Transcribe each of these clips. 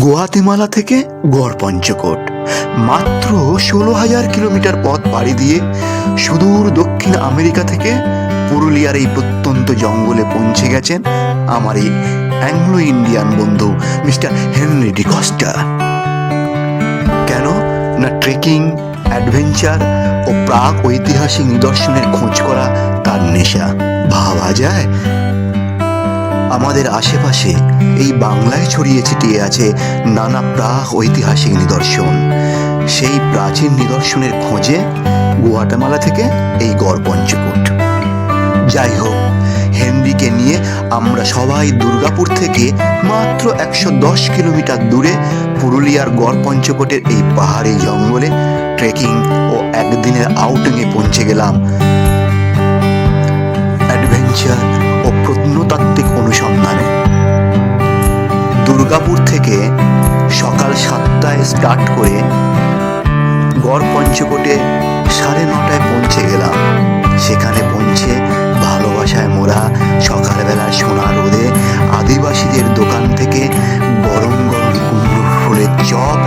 Guatemala থেকে গড় পঞ্চকোট মাত্র ষোলো হাজার কিলোমিটার পথ পাড়ি দিয়ে সুদূর দক্ষিণ আমেরিকা থেকে পুরুলিয়ার এই প্রত্যন্ত জঙ্গলে পৌঁছে গেছেন আমার এই অ্যাংলো ইন্ডিয়ান বন্ধু মিস্টার হেনরি ডিকস্টা কেন? না ট্রেকিং, অ্যাডভেঞ্চার ও প্রাক ঐতিহাসিক নিদর্শনের খোঁজ করা তার নেশা। ভাবা যায় আমাদের আশেপাশে এই বাংলায় ছড়িয়ে ছিটিয়ে আছে নানা প্রাক ঐতিহাসিক নিদর্শন। সেই প্রাচীন নিদর্শনের খোঁজে গুয়াটামালা থেকে এই গড় পঞ্চকোট। যাই হোক, হেনরিকে নিয়ে আমরা সবাই দুর্গাপুর থেকে মাত্র একশো দশ কিলোমিটার দূরে পুরুলিয়ার গড় পঞ্চকোটের এই পাহাড়ি জঙ্গলে ট্রেকিং ও একদিনের আউটিংয়ে পৌঁছে গেলাম। অ্যাডভেঞ্চার দুর্গাপুর থেকে সকাল সাতটায় স্টার্ট করে গড় পঞ্চকোটে সাড়ে নটায় পৌঁছে গেলাম। সেখানে পৌঁছে ভালোবাসায় মোরা সকালবেলা সোনা রোদে আদিবাসীদের দোকান থেকে গরম গরম কুমড়ো ফুলের চপ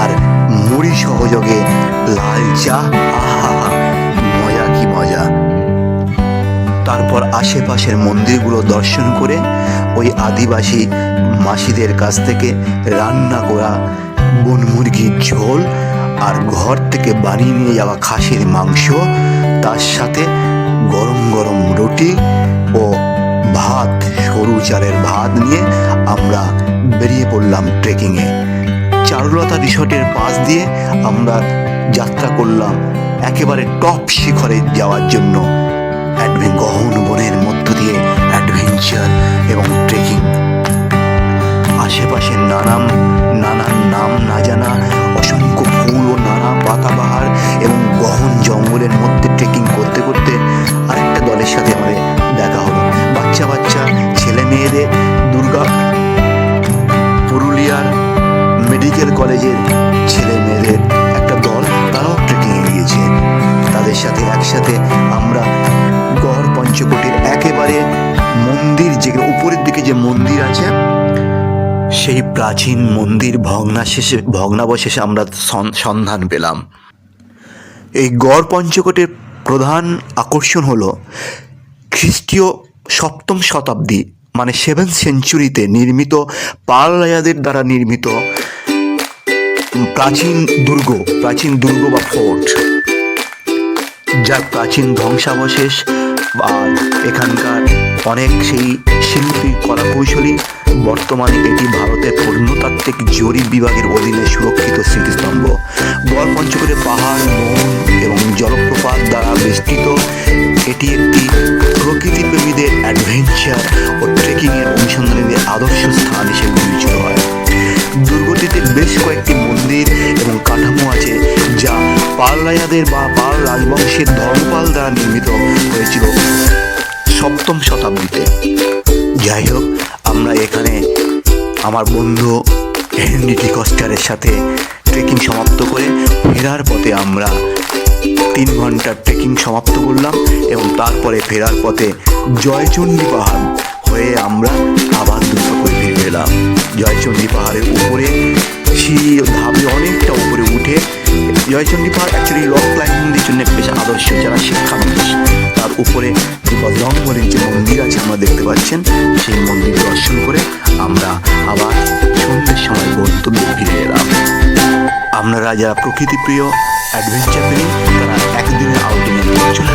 আর মুড়ি সহযোগে লাল চা, আহা তারপর আশেপাশের মন্দিরগুলো দর্শন করে ওই আদিবাসী মাসিদের কাছ থেকে রান্না করা বন মুরগির ঝোল আর ঘর থেকে বানিয়ে নিয়ে যাওয়া খাসির মাংস, তার সাথে গরম গরম রুটি ও ভাত, সরু চালের ভাত নিয়ে আমরা বেরিয়ে পড়লাম ট্রেকিংয়ে। চারুলতা রিসর্টের পাশ দিয়ে আমরা যাত্রা করলাম একেবারে টপ শিখরে যাওয়ার জন্য। অ্যাডভেন গহন বনের মধ্য দিয়ে অ্যাডভেঞ্চার এবং ট্রেকিং আশেপাশে নানান নানান নাম না জানা, অসংখ্য ফুল ও নানা পাতাবাহার এবং গহন জঙ্গলের মধ্যে ট্রেকিং করতে করতে আরেকটা দলের সাথে আমাদের দেখা হলো। বাচ্চা বাচ্চা, ছেলে মেয়েদের, দুর্গা, পুরুলিয়ার মেডিকেল কলেজের ছেলে মেয়েদের তাদের সাথে, একসাথে আমরা গড় পঞ্চকোটির একেবারে মন্দির যে উপরের দিকে যে মন্দির আছে, সেই প্রাচীন মন্দির ভগ্নাশেষে ভগ্নাবশেষে আমরা সন- সন্ধান পেলাম। এই গড় পঞ্চকোটের প্রধান আকর্ষণ হলো খ্রিস্টীয় সপ্তম শতাব্দী মানে সেভেন সেঞ্চুরিতে নির্মিত পাল রাজাদের দ্বারা নির্মিত প্রাচীন দুর্গ প্রাচীন দুর্গ বা ফোর্ট। যার প্রাচীন ধ্বংসাবশেষ আর এখানকার অনেক সেই শিল্পী কলাকৌশলী, বর্তমানে এটি ভারতের প্রত্নতাত্ত্বিক জরিপ বিভাগের অধীনে সুরক্ষিত স্মৃতিস্তম্ভ। বর পঞ্চকোটে পাহাড় মন এবং জলপ্রপাত দ্বারা বেষ্টিত রাজাদের বা পাল রাজবংশের ধর্মপাল দ্বারা নির্মিত হয়েছিল সপ্তম শতাব্দীতে। যাই হোক, আমরা এখানে আমার বন্ধু হেনরি ডিকস্টারের সাথে ট্রেকিং সমাপ্ত করে ফেরার পথে আমরা তিন ঘণ্টার ট্রেকিং সমাপ্ত করলাম এবং তারপরে ফেরার পথে জয়চণ্ডী পাহাড় হয়ে আমরা আবার দুর্গাপুরে ফিরে এলাম। জয়চণ্ডী পাহাড়ের উপরে সিঁড়ি ধাপে অনেকটা উপরে উঠে জয়চণ্ডী পাহাড় অ্যাকচুয়ালি রক ক্লাইম্বিংদের জন্য বেশ আদর্শ যারা শিক্ষানবিশ তার উপরে যে বজরংবলীর যে মন্দির আছে আমরা দেখতে পাচ্ছেন, সেই মন্দির দর্শন করে আমরা আবার সন্ধ্যের সময় গন্তব্যে ফিরে এলাম। আপনারা যারা প্রকৃতিপ্রিয় অ্যাডভেঞ্চার প্রেমী তারা একদিনের আউটিংয়ে চলে